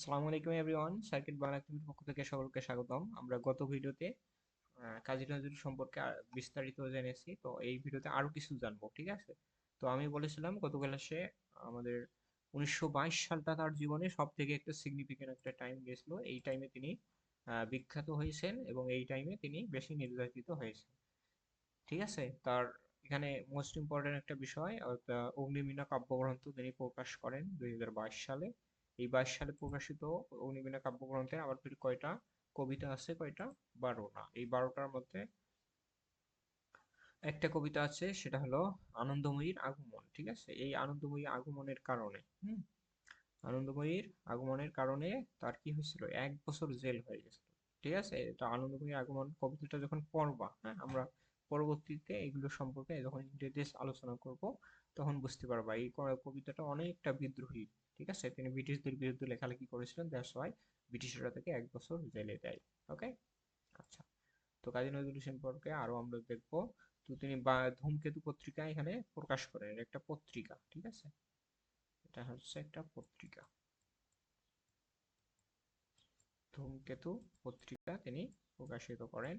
আসসালামু আলাইকুম everyone, circuit Bangla পক্ষ থেকে সকলকে স্বাগতম। আমরা গত ভিডিওতে কাজী নজরুল সম্পর্কে বিস্তারিত জেনেছি, তো এই ভিডিওতে আরও কিছু জানব, ঠিক আছে? তো আমি বলেছিলাম গত ক্লাসে আমাদের উনিশশো সালটা তার জীবনে সব থেকে একটা সিগনিফিকেন্ট একটা টাইম গেছিল। এই টাইমে তিনি বিখ্যাত হয়েছেন এবং এই টাইমে তিনি বেশি নির্যাতিত হয়েছেন। ঠিক আছে? তার এখানে মোস্ট ইম্পর্টেন্ট একটা বিষয়, অর্থাৎ অগ্নিমীনা কাব্যগ্রন্থ তিনি প্রকাশ করেন দুই হাজার বাইশ সালে। এই বাইশ সালে প্রকাশিত অগ্নিবীণা কাব্যগ্রন্থে আবার ফির কয়টা? কবিতা আছে কয়টা? বারোটা। এই বারোটার মধ্যে একটা কবিতা আছে, সেটা হলো আনন্দময়ীর আগমন, ঠিক আছে? এই আনন্দময়ী আগমনের কারণে, হুম? আনন্দময়ীর আগমনের কারণে তার কি হয়েছিল? এক বছর জেল হয়ে গেছিল, ঠিক আছে? এটা আনন্দময়ী আগমন কবিতাটা যখন পড়বা হ্যাঁ? আমরা পরবর্তীতে এগুলো সম্পর্কে যখন ডিটেলস আলোচনা করব, তখন বুঝতে পারবা। এই কবিতাটা অনেকটা বিদ্রোহী। ঠিক আছে? তিনি ব্রিটিশদের বিরুদ্ধে লেখালেখি করেছিলেন দ্যাটস ওয়াই ব্রিটিশরা তাকে এক বছর জেলে দেয় ওকে আচ্ছা তো কাজী নজরুল সম্পর্কে আরও আমরা দেখব। তো তিনি ধূমকেতু পত্রিকা এখানে প্রকাশ করেন, একটা পত্রিকা, ঠিক আছে? এটা হচ্ছে একটা পত্রিকা। ধূমকেতু পত্রিকা তিনি প্রকাশিত করেন।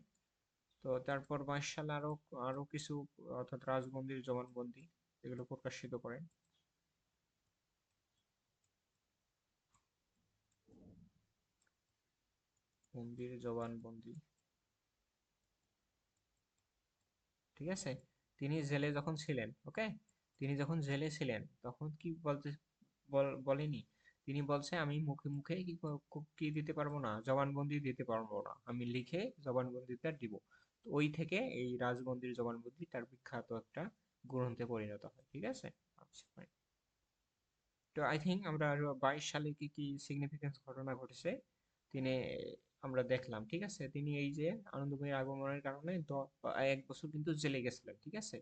তো তারপর বাইশ সালে আরও আরও কিছু, অর্থাৎ রাজবন্দির জবানবন্দি, এগুলো প্রকাশিত করেন। বন্দির জবানবন্দি ঠিক আছে? তিনি জেলে যখন ছিলেন ওকে তিনি যখন জেলে ছিলেন, তখন কি বলতে বলেনি? তিনি বলছে, আমি মুখে মুখে কি দিতে পারব না? জবানবন্দি দিতে পারব না। আমি লিখে জবানবন্দিটা দিব। ওই থেকে এই রাজবন্দির জবানবন্দি তার বিখ্যাত একটা গ্রন্থে পরিণত হয়। ঠিক আছে? আচ্ছা তো আই থিঙ্ক আমরা বাইশ সালে কি কি সিগনিফিকেন্স ঘটনা ঘটেছে? তিনি আমরা দেখলাম, ঠিক আছে? তিনি এই যে আনন্দময়ীর আগমনের কারণে এক বছর কিন্তু জেলে গেছিলেন, ঠিক আছে?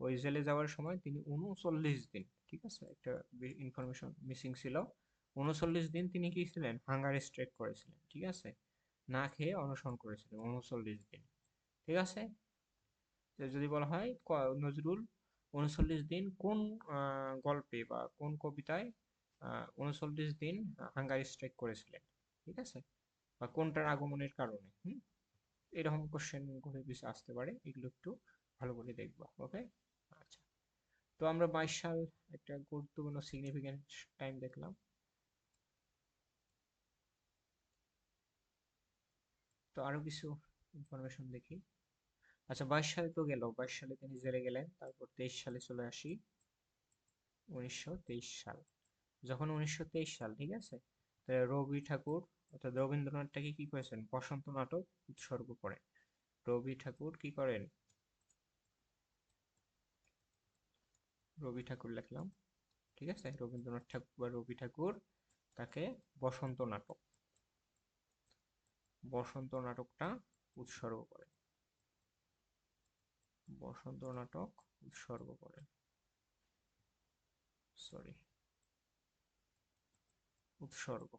ওই জেলে যাওয়ার সময় তিনি উনচল্লিশ দিন, ঠিক আছে? একটা ইনফরমেশন মিসিং ছিল। উনচল্লিশ দিন তিনি কি ছিলেন? হাঙ্গার স্ট্রাইক করেছিলেন, ঠিক আছে? না খেয়ে অনশন করেছিলেন উনচল্লিশ দিন, ঠিক আছে? যদি বলা হয় নজরুল উনচল্লিশ দিন কোন গল্পে বা কোন কবিতায় উনচল্লিশ দিন হাঙ্গার স্ট্রাইক করেছিলেন, ঠিক আছে? বা কোনটার আগমনের কারণে, হুম? এরকম কোশ্চেন ঘুরে পিছে আসতে পারে, এগুলো একটু ভালো করে দেখব ওকে আচ্ছা। তো আমরা বাইশ সাল একটা গুরুত্বপূর্ণ সিগনিফিকেন্ট টাইম দেখলাম। তো আরও কিছু ইনফরমেশন দেখি। আচ্ছা বাইশ সালে তো গেল, বাইশ সালে তিনি জেলে গেলেন, তারপর তেইশ সালে চলে আসি। উনিশশো তেইশ সাল। যখন উনিশশো তেইশ সাল, ঠিক আছে? রবি ঠাকুর অর্থাৎ রবীন্দ্রনাথটাকে কি করেছেন? বসন্ত নাটক উৎসর্গ করেন রবি ঠাকুর কি করেন? রবি ঠাকুর লিখলাম, ঠিক আছে? রবীন্দ্রনাথ ঠাকুর বা রবি ঠাকুর তাকে বসন্ত নাটক, বসন্ত নাটকটা উৎসর্গ করেন বসন্ত নাটক উৎসর্গ করেন সরি উৎসর্গ।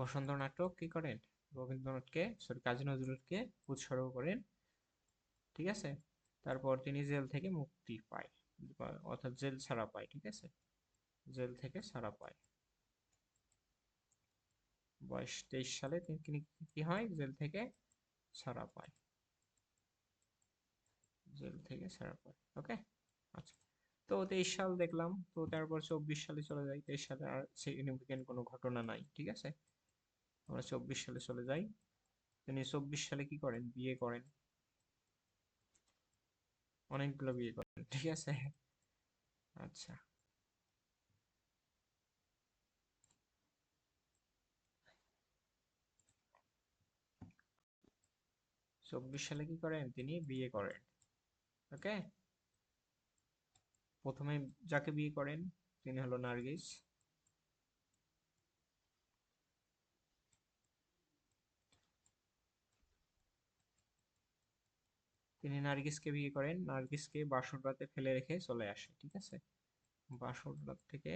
বসন্ত নাটক কি করেন? রবীন্দ্রনাথকে সরি কাজী নজরুলকে উৎসর্গ করেন। ঠিক আছে? তারপর তিনি জেল থেকে মুক্তি পায়। অর্থাৎ জেল ছাড়া পায়, ঠিক আছে? জেল থেকে ছাড়া পায়। বয়স তেইশ সালে তিনি কি হয়? জেল থেকে ছাড়া পায়। জেল থেকে ছাড়া পায়, ওকে? আচ্ছা তো তেইশ সাল দেখলাম। তো তারপর চব্বিশ সালে চলে যায়। তেইশ সালে আর সিগনিফিকেন্ট কোনো ঘটনা নাই, ঠিক আছে? আমরা চব্বিশ সালে চলে যাই। তিনি চব্বিশ সালে কি করেন? বিয়ে করেন। অনেকগুলো বিয়ে করেন, ঠিক আছে? আচ্ছা। চব্বিশ সালে কি করেন? তিনি বিয়ে করেন, ওকে? প্রথমে যাকে বিয়ে করেন, তিনি হলো নার্গিস। তিনি নার্গিসকে বিয়ে করেন। নার্গিসকে বাসর রাতে ফেলে রেখে চলে আসে, ঠিক আছে? বাসর রাত থেকে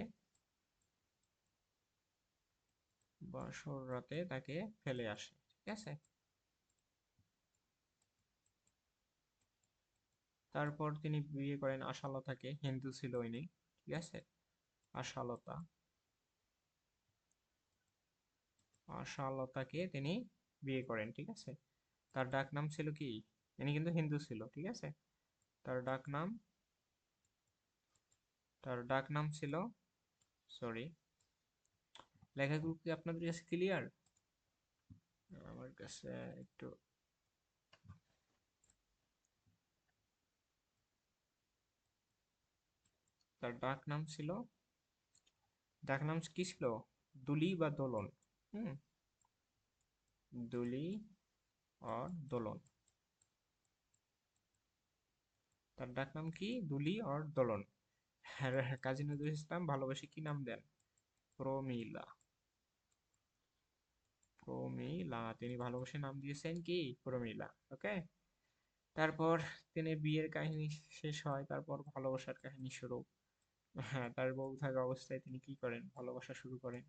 বাসর রাতে তাকে ফেলে আসে, ঠিক আছে? তারপর তিনি বিয়ে করেন আশালতাকে। হিন্দু ছিল ইনি, ঠিক আছে? আশালতা। আশালতাকে তিনি বিয়ে করেন, ঠিক আছে? তার ডাক নাম ছিল কি? ইনি কিন্তু হিন্দু ছিল, ঠিক আছে? তার ডাক নাম, তার ডাক নাম ছিল সরি লেখাগুলো কি আপনাদের কাছে ক্লিয়ার আমার কাছে একটু তার ডাক নাম ছিল, ডাক নাম কি ছিল? দুলি বা দোলন, হুম? দুলি আর দোলন। তার ডাক নাম কি? দুলি আর দোলন। কাজী নজরুল ইসলাম ভালোবেসে কি নাম দেন? প্রমিলা। প্রমিলা, তিনি ভালোবেসে নাম দিয়েছেন কি? প্রমিলা, ওকে? তারপর তিনি বিয়ের কাহিনী শেষ হয়, তারপর ভালোবাসার কাহিনী শুরু। হ্যাঁ তার বউ থাকা অবস্থায় তিনি কি করেন? ভালোবাসা শুরু করেন।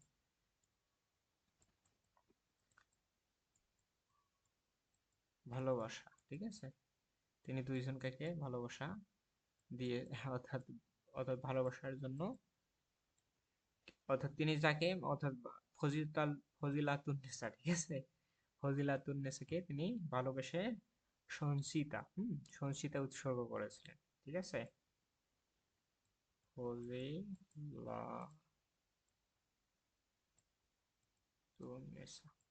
ভালোবাসা, ঠিক আছে? তিনি দুইজনকে ভালোবাসা দিয়ে, অর্থাৎ অর্থাৎ ভালোবাসার জন্য, অর্থাৎ তিনি যাকে, অর্থাৎ ফজিলাতুল ফজিলাতুন্নেসা ঠিক আছে? ফজিলাতুন্নেসাকে তিনি ভালোবেসে সঞ্চিতা, হুম? সঞ্চিতা উৎসর্গ করেছিলেন, ঠিক আছে? ফজিলাতুন্নেসা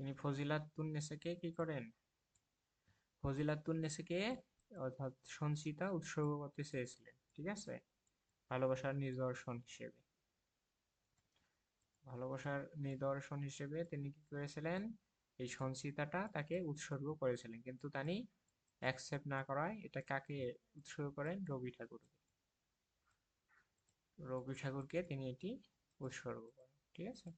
তিনি ফজিলাতুন্নেসাকে কি করেন? ফজিলাতুন্নেসাকে অর্থাৎ সঞ্চিতা উৎসর্গ করতে চেয়েছিলেন, ঠিক আছে? ভালোবাসার নিদর্শন হিসেবে। ভালোবাসার নিদর্শন হিসেবে তিনি কি করেছিলেন? এই সঞ্চিতাটা তাকে উৎসর্গ করেছিলেন, কিন্তু তিনি অ্যাকসেপ্ট না করায় এটা কাকে উৎসর্গ করেন? রবি ঠাকুরকে। রবি ঠাকুরকে তিনি এটি উৎসর্গ করেন, ঠিক আছে?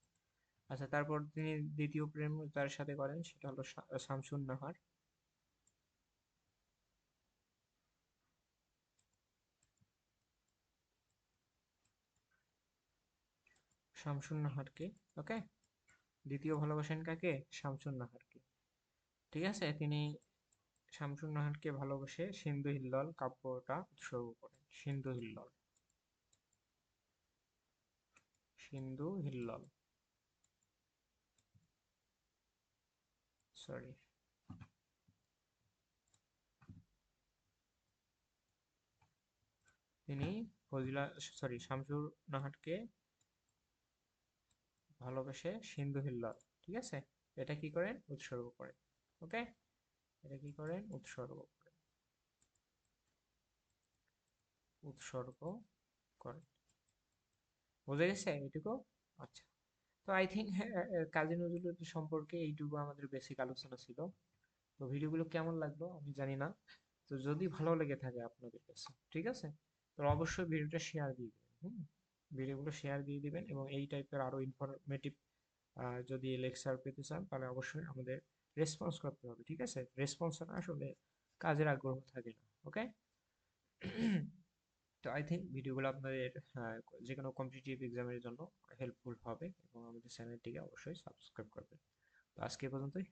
আচ্ছা তারপর তিনি দ্বিতীয় প্রেম তার সাথে করেন, সেটা হলো শামসুন নাহার। শামসুন নাহারকে, ওকে? দ্বিতীয় ভালোবাসেন কাকে? শামসুন নাহারকে। ঠিক আছে, তিনি শামসুন নাহারকে ভালোবেসে সিন্ধু হিল্লল কাব্যটা উৎসর্গ করেন, সিন্ধু হিল্লল। সিন্ধু হিল্লল। সরি তিনি ফজিলা সরি শামসুর নাহারকে ভালোবেসে সিন্ধু হিল্লল ঠিক আছে? এটা কি করেন? উৎসর্গ করেন, ওকে? এটা কি করেন? উৎসর্গ করেন। উৎসর্গ করেন। বুঝে গেছে এইটুকু আচ্ছা। তো আই থিঙ্ক হ্যাঁ কাজী নজরুল সম্পর্কে এইটুকু আমাদের বেসিক আলোচনা ছিল। তো ভিডিওগুলো কেমন লাগল আমি জানি না। তো যদি ভালো লেগে থাকে আপনাদের কাছে, ঠিক আছে? তো অবশ্যই ভিডিওটা শেয়ার দিয়ে দেবেন, হুম? ভিডিওগুলো শেয়ার দিয়ে দিবেন এবং এই টাইপের আরও ইনফরমেটিভ যদি লেকচার পেতে চান, তাহলে অবশ্যই আমাদের রেসপন্স করতে হবে, ঠিক আছে? রেসপন্স না আসলে কাজের আগ্রহ থাকে না ওকে তো আই থিঙ্ক ভিডিওগুলো আপনাদের যে কোনো কম্পিটিটিভ এক্সামের জন্য হেল্পফুল হবে এবং আমাদের চ্যানেলটিকে অবশ্যই সাবস্ক্রাইব করবেন। তো আজকে পর্যন্তই।